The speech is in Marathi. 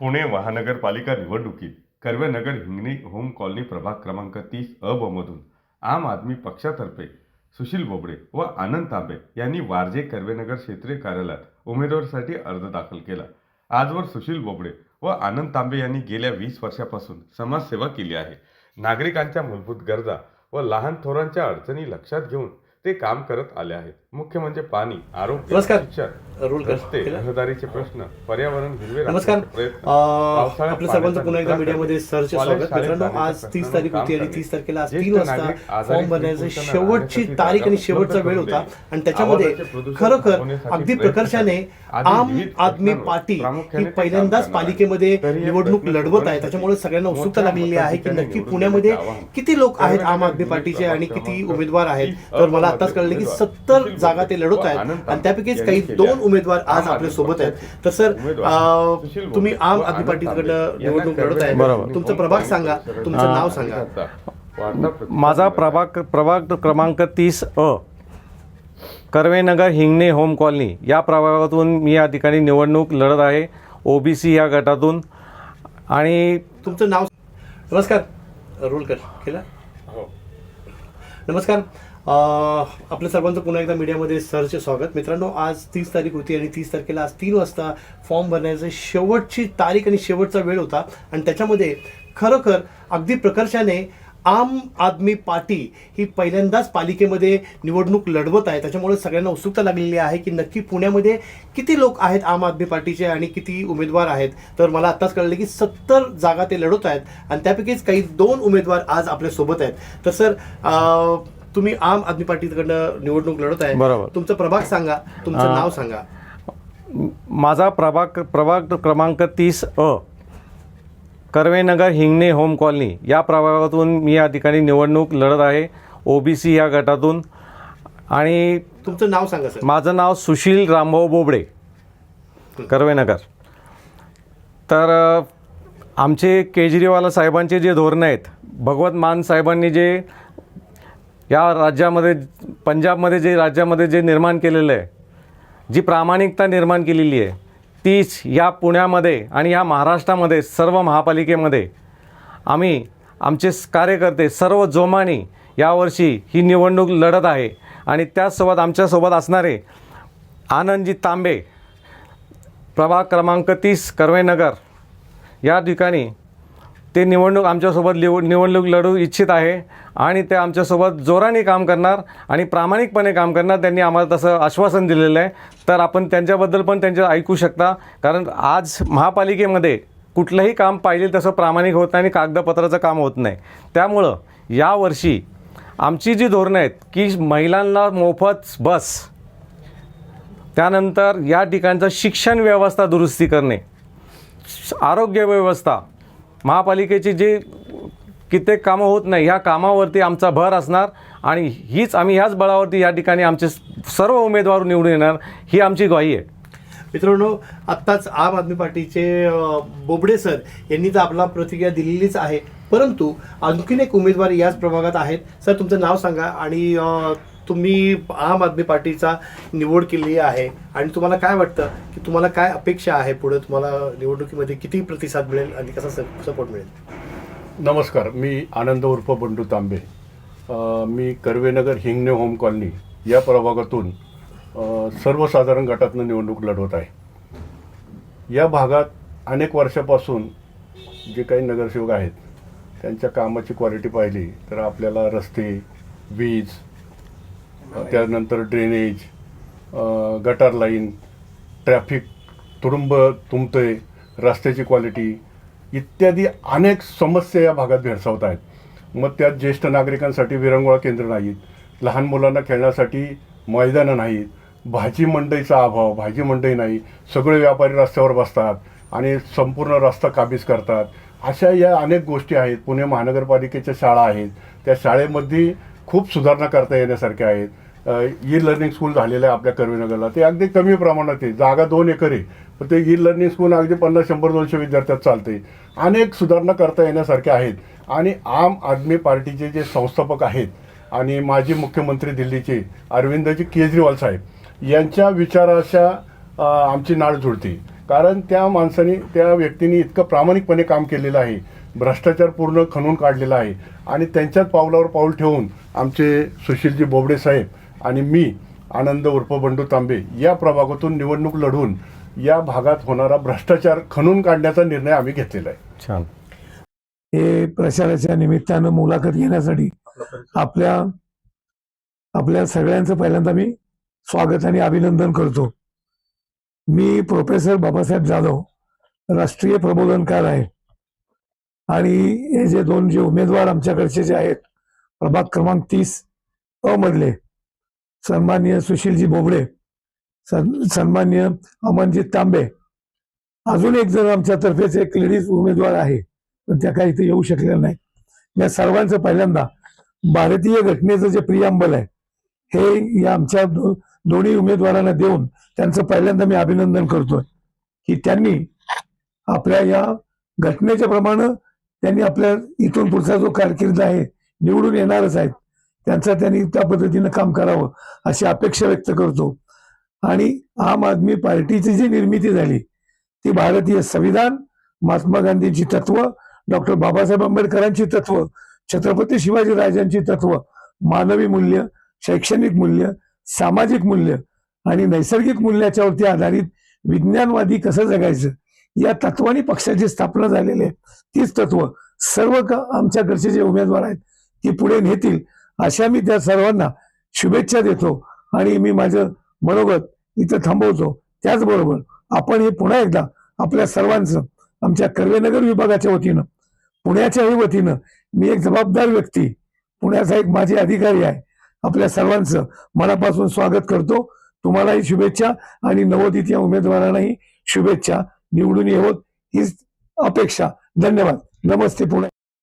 पुणे महानगरपालिका निवडणुकीत कर्वेनगर हिंगणी होम कॉलनी प्रभाग क्रमांक तीस अ ब मधून आम आदमी पक्षातर्फे सुशील बोबडे व आनंद तांबे यांनी वारजे कर्वेनगर क्षेत्रीय कार्यालयात उमेदवारीसाठी अर्ज दाखल केला. आजवर सुशील बोबडे व आनंद तांबे यांनी गेल्या वीस वर्षापासून समाजसेवा केली आहे. नागरिकांच्या मूलभूत गरजा व लहान थोरांच्या अडचणी लक्षात घेऊन ते काम करत आले आहेत. मुख्य म्हणजे पाणी आरोग्य नमस्कार. शिक्षण रोल कर. रस्ते केलं? रहदारीचे प्रश्न पर्यावरण हिरवे नमस्कार आपल्या सर्वांचं पुन्हा एकदा मीडियामध्ये सरचे स्वागत मित्रांनो आज तीस तारीख होती आणि तीस तारखेला आज तीन वाजता फॉर्म भरण्याची शेवटची तारीख आणि शेवटचा वेळ होता आणि त्याच्यामध्ये खरोखर अगदी प्रकर्षाने आम आदमी पार्टी ही पहिल्यांदाच. पालिकेमध्ये निवडणूक लढवत आहे त्याच्यामुळे सगळ्यांना उत्सुकता लागलेली आहे की नक्की पुण्यामध्ये. किती लोक आहेत आम आदमी पार्टीचे आणि किती उमेदवार आहेत तर मला आताच कळलं की सत्तर जागा ते लढवत आहेत. आणि त्यापैकीच काही. दोन उमेदवार आज आपल्यासोबत आहेत. तर सर तुम्ही आम आदमी पार्टीकडनं निवडणूक लढत आहे तुमचा प्रभाग सांगा. तुमचं नाव सांगा. माझा. प्रभाग प्रभाग क्रमांक तीस अ. Karvenagar Hingane home colony. या प्रभागातून मी या ठिकाणी निवडणूक लढत आहे. ओबीसी या गटातून. आणि तुमचं नाव नमस्कार. रोल कर केला? हो. नमस्कार. आपल्या सर्वांचं पुन्हा एकदा मीडियामध्ये सरचे स्वागत. मित्रांनो आज तीस तारीख होती आणि तीस तारखेला आज तीन वाजता फॉर्म भरण्याची शेवटची तारीख आणि शेवटचा वेळ होता. आणि त्याच्यामध्ये खरोखर अगदी प्रकर्षाने आम आदमी पार्टी ही पहिल्यांदाच पालिकेमध्ये निवडणूक लढवत आहे. त्याच्यामुळे सगळ्यांना उत्सुकता लागलेली आहे की नक्की पुण्यामध्ये किती लोक आहेत आम आदमी पार्टीचे आणि किती उमेदवार आहेत. तर मला आत्ताच कळलं की सत्तर जागा ते लढवत आहेत. आणि त्यापैकीच काही दोन उमेदवार आज आपल्यासोबत आहेत. तर सर तुम्ही आम आदमी पार्टीकडनं निवडणूक लढत आहे. बरोबर. तुमचा प्रभाग सांगा तुमचं नाव सांगा. माझा प्रभाग प्रभाग क्रमांक तीस अ कर्वेनगर हिंगणे होम कॉलनी. या प्रभागातून मी या ठिकाणी निवडणूक लढत आहे. ओबीसी या गटातून. आणि तुमचं नाव सांगा सर. माझं नाव सुशील रामभाऊ बोबडे कर्वेनगर. तर आमचे केजरीवाल साहेबांचे जे धोरणं आहेत भगवत मान साहेबांनी जे या राज्यामध्ये पंजाबमध्ये जे राज्यामध्ये जे निर्माण केलेलं आहे जी प्रामाणिकता निर्माण केलेली आहे तीच या पुण्यामध्ये आणि या महाराष्ट्रामध्ये सर्व महापालिकेमध्ये आम्ही आमचे कार्यकर्ते सर्व जोमानी यावर्षी ही निवडणूक लढत आहे. आणि त्याचसोबत आमच्यासोबत असणारे आनंदजी तांबे प्रभाग क्रमांक तीस कर्वेनगर या ठिकाणी ते निवडणूक आमच्यासोबत लिव निवडणूक लढू इच्छित आहे आणि ते आमच्यासोबत जोराने काम करणार आणि प्रामाणिकपणे काम करणार त्यांनी आम्हाला तसं आश्वासन दिलेलं आहे. तर आपण त्यांच्याबद्दल पण त्यांच्या ऐकू शकता. कारण आज महापालिकेमध्ये कुठलंही काम पाहिजे तसं प्रामाणिक होत नाही आणि कागदपत्राचं काम होत नाही. त्यामुळं यावर्षी आमची जी धोरणं आहेत की महिलांना मोफत बस त्यानंतर या ठिकाणचं शिक्षण व्यवस्था दुरुस्ती करणे आरोग्य व्यवस्था महापालिकेची जी कित्येक कामं होत नाही ह्या कामावरती आमचा भर असणार आणि हीच आम्ही ह्याच बळावरती या ठिकाणी आमचे सर्व उमेदवार निवडून येणार ही आमची ग्वाही आहे. मित्रांनो आत्ताच आम आदमी पार्टीचे बोबडे सर यांनी तर आपला प्रतिक्रिया दिलेलीच आहे. परंतु आणखीन एक उमेदवार याच प्रभागात आहेत. सर तुमचं नाव सांगा आणि तुम्ही आम आदमी पार्टीचा निवड केली आहे आणि तुम्हाला काय वाटतं की तुम्हाला काय अपेक्षा आहे पुढे? तुम्हाला निवडणुकीमध्ये किती प्रतिसाद मिळेल आणि कसा सपोर्ट मिळेल? नमस्कार मी आनंद उर्फ बंडू तांबे. मी कर्वेनगर हिंगणे होम कॉलनी या प्रभागातून सर्वसाधारण गटातनं निवडणूक लढवत आहे. या भागात अनेक वर्षापासून जे काही नगरसेवक आहेत त्यांच्या कामाची क्वालिटी पाहिली तर आपल्याला रस्ते वीज त्यानंतर ड्रेनेज गटार लाईन ट्रॅफिक तुडुंब तुंबतंय रस्त्याची क्वालिटी इत्यादी अनेक समस्या या भागात भेडसावत आहेत. मग त्यात ज्येष्ठ नागरिकांसाठी विरंगुळा केंद्र नाहीत लहान मुलांना खेळण्यासाठी मैदानं नाहीत भाजी मंडईचा अभाव भाजी मंडई नाही सगळे व्यापारी रस्त्यावर बसतात आणि संपूर्ण रस्ता काबीज करतात. अशा या अनेक गोष्टी आहेत. पुणे महानगरपालिकेच्या शाळा आहेत. त्या शाळेमध्ये खूप सुधारणा करता येण्यासारख्या आहेत. ई लर्निंग स्कूल झालेलं आहे आपल्या कर्वीनगरला. ते अगदी कमी प्रमाणात आहे. जागा दोन एकर आहे. पण ते ई लर्निंग स्कूल अगदी पन्नास शंभर दोनशे विद्यार्थ्यात चालते अनेक सुधारणा करता येण्यासारख्या आहेत. आणि आम आदमी पार्टीचे जे संस्थापक आहेत आणि माजी मुख्यमंत्री दिल्लीचे अरविंदजी केजरीवाल साहेब यांच्या विचाराच्या आमची नाळ जुळते. कारण त्या माणसाने त्या व्यक्तीने इतकं प्रामाणिकपणे काम केलेलं आहे. भ्रष्टाचार पूर्ण खणून काढलेला आहे. आणि त्यांच्याच पावलावर पाऊल ठेवून आमचे सुशीलजी बोबडे साहेब आणि मी आनंद उर्फ बंडू तांबे या प्रभागातून निवडणूक लढवून या भागात होणारा भ्रष्टाचार खणून काढण्याचा निर्णय आम्ही घेतलेला आहे. छान. हे प्रचाराच्या निमित्तानं मुलाखत घेण्यासाठी आपल्या आपल्या सगळ्यांचं पहिल्यांदा मी स्वागत आणि अभिनंदन करतो. मी प्रोफेसर बाबासाहेब जाधव राष्ट्रीय प्रबोधनकार आहे. आणि हे जे दोन जे उमेदवार आमच्याकडचे जे आहेत प्रभाग क्रमांक तीस अमधले सन्मान्य सुशीलजी बोबडे सन सन्मान्य अमनजीत तांबे. अजून एक जण आमच्यातर्फेच एक लेडीज उमेदवार आहे पण त्या काही इथे येऊ शकलेल्या नाही या सर्वांचं पहिल्यांदा भारतीय घटनेचं जे प्रियांबल आहे हे या आमच्या दो- दोन्ही उमेदवारांना देऊन त्यांचं पहिल्यांदा मी अभिनंदन करतोय की त्यांनी आपल्या या घटनेच्या प्रमाणे त्यांनी आपल्या इथून पुढचा जो कारकीर्द आहे निवडून येणारच आहेत. त्यांचा त्यांनी त्या पद्धतीनं काम करावं अशी अपेक्षा व्यक्त करतो. आणि आम आदमी पार्टीची जी निर्मिती झाली ती भारतीय संविधान महात्मा गांधींची तत्व डॉक्टर बाबासाहेब आंबेडकरांची तत्व छत्रपती शिवाजी राजांची तत्व मानवी मूल्य शैक्षणिक मूल्य सामाजिक मूल्य आणि नैसर्गिक मूल्याच्यावरती आधारित विज्ञानवादी कसं जगायचं? या तत्वानी पक्षाची स्थापना झालेली आहे तीच तत्व सर्व आमच्याकडचे जे उमेदवार आहेत ती पुढे नेतील अशा मी त्या सर्वांना शुभेच्छा देतो आणि मी माझं मनोगत इथं थांबवतो. त्याचबरोबर आपण हे पुन्हा एकदा आपल्या सर्वांचं आमच्या कर्वेनगर विभागाच्या वतीनं पुण्याच्याही वतीनं मी एक जबाबदार व्यक्ती पुण्याचा एक माझे अधिकारी आहे आपल्या सर्वांचं मनापासून स्वागत करतो. तुम्हालाही शुभेच्छा आणि नवोदित या उमेदवारांनाही शुभेच्छा. निवडून येऊ हीच अपेक्षा. धन्यवाद. नमस्ते पुणे.